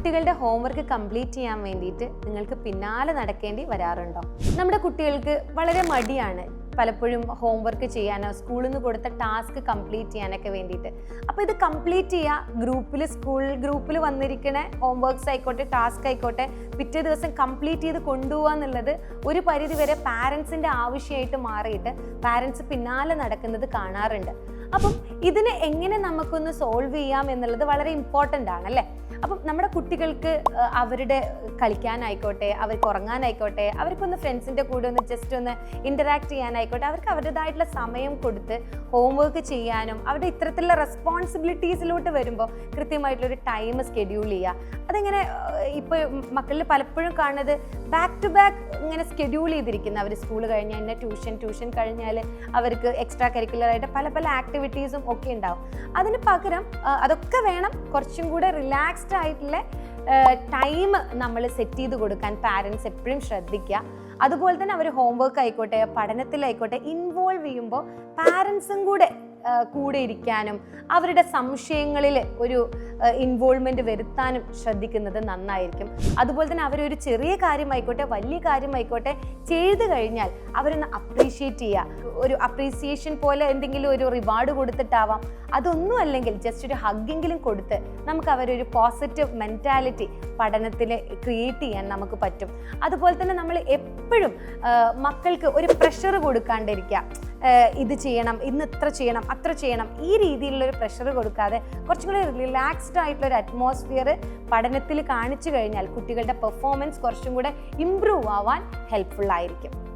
കുട്ടികളുടെ homework complete ചെയ്യാൻ വേണ്ടിയിട്ട് നിങ്ങൾക്ക് പിന്നാലെ നടക്കേണ്ടി വരാറുണ്ടോ? നമ്മുടെ കുട്ടികൾക്ക് വളരെ മടിയാണ് പലപ്പോഴും ഹോംവർക്ക് ചെയ്യാനോ സ്കൂളിൽ നിന്ന് കൊടുത്ത ടാസ്ക് കംപ്ലീറ്റ് ചെയ്യാനൊക്കെ വേണ്ടിയിട്ട്. അപ്പോൾ ഇത് കംപ്ലീറ്റ് ചെയ്യുക ഗ്രൂപ്പിൽ സ്കൂൾ ഗ്രൂപ്പിൽ വന്നിരിക്കുന്ന ഹോംവർക്ക്സ് ആയിക്കോട്ടെ ടാസ്ക് ആയിക്കോട്ടെ പിറ്റേ ദിവസം കംപ്ലീറ്റ് ചെയ്ത് കൊണ്ടുപോകുക എന്നുള്ളത് ഒരു പരിധിവരെ പാരൻസിന്റെ ആവശ്യമായിട്ട് മാറിയിട്ട് പാരൻസ് പിന്നാലെ നടക്കുന്നത് കാണാറുണ്ട്. അപ്പം ഇതിനെ എങ്ങനെ നമുക്കൊന്ന് സോൾവ് ചെയ്യാം എന്നുള്ളത് വളരെ ഇമ്പോർട്ടന്റ് അല്ലേ? അപ്പം നമ്മുടെ കുട്ടികൾക്ക് അവരുടെ കളിക്കാനായിക്കോട്ടെ അവർക്ക് ഉറങ്ങാനായിക്കോട്ടെ അവർക്കൊന്ന് ഫ്രണ്ട്സിന്റെ കൂടെ ഒന്ന് ജസ്റ്റ് ഒന്ന് ഇന്ററാക്ട് ചെയ്യാനായിക്കോട്ടെ അവർക്ക് അവരുടേതായിട്ടുള്ള സമയം കൊടുത്ത് ഹോംവർക്ക് ചെയ്യാനും അവരുടെ ഇത്തരത്തിലുള്ള റെസ്പോൺസിബിലിറ്റീസിലോട്ട് വരുമ്പോൾ കൃത്യമായിട്ടുള്ളൊരു ടൈം സ്കെഡ്യൂൾ ചെയ്യുക അതിങ്ങനെ ഇപ്പോൾ മക്കളിൽ പലപ്പോഴും കാണുന്നത് ബാക്ക് ടു ബാക്ക് ഇങ്ങനെ സ്കെഡ്യൂൾ ചെയ്തിരിക്കുന്ന അവർ സ്കൂൾ കഴിഞ്ഞ് കഴിഞ്ഞാൽ ട്യൂഷൻ ട്യൂഷൻ കഴിഞ്ഞാൽ അവർക്ക് എക്സ്ട്രാ കരിക്കുലറായിട്ട് പല പല പല ആക്ടിവിറ്റീസും ഒക്കെ ഉണ്ടാവും. അതിന് പകരം അതൊക്കെ വേണം കുറച്ചും കൂടെ റിലാക്സ്ഡ് ആയിട്ടുള്ള ടൈം നമ്മൾ സെറ്റ് ചെയ്ത് കൊടുക്കാൻ പാരൻസ് എപ്പോഴും ശ്രദ്ധിക്കുക. അതുപോലെ തന്നെ അവർ ഹോംവർക്ക് ആയിക്കോട്ടെ പഠനത്തിലായിക്കോട്ടെ ഇൻവോൾവ് ചെയ്യുമ്പോൾ പാരൻസും കൂടെ കൂടെ ഇരിക്കാനും അവരുടെ സംശയങ്ങളിൽ ഒരു ഇൻവോൾവ്മെന്റ് വരുത്താനും ശ്രദ്ധിക്കുന്നത് നന്നായിരിക്കും. അതുപോലെ തന്നെ അവരൊരു ചെറിയ കാര്യമായിക്കോട്ടെ വലിയ കാര്യമായിക്കോട്ടെ ചെയ്തു കഴിഞ്ഞാൽ അവരൊന്ന് അപ്രീഷിയേറ്റ് ചെയ്യുക ഒരു അപ്രീസിയേഷൻ പോലെ എന്തെങ്കിലും ഒരു റിവാർഡ് കൊടുത്തിട്ടാവാം. അതൊന്നും അല്ലെങ്കിൽ ജസ്റ്റ് ഒരു ഹഗ്ഗെങ്കിലും കൊടുത്ത് നമുക്ക് അവരൊരു പോസിറ്റീവ് മെന്റാലിറ്റി പഠനത്തിൽ ക്രിയേറ്റ് ചെയ്യാൻ നമുക്ക് പറ്റും. അതുപോലെ തന്നെ നമ്മൾ എപ്പോഴും മക്കൾക്ക് ഒരു പ്രഷർ കൊടുക്കാണ്ടിരിക്കുക. ഇത് ചെയ്യണം ഇന്ന് ഇത്ര ചെയ്യണം അത്ര ചെയ്യണം ഈ രീതിയിലുള്ളൊരു പ്രഷർ കൊടുക്കാതെ കുറച്ചും കൂടി റിലാക്സ്ഡ് ആയിട്ടുള്ള ഒരു അറ്റ്മോസ്ഫിയർ പഠനത്തിൽ കാണിച്ചു കഴിഞ്ഞാൽ കുട്ടികളുടെ പെർഫോമൻസ് കുറച്ചും കൂടെ ഇമ്പ്രൂവ് ആവാൻ ഹെൽപ്ഫുൾ ആയിരിക്കും.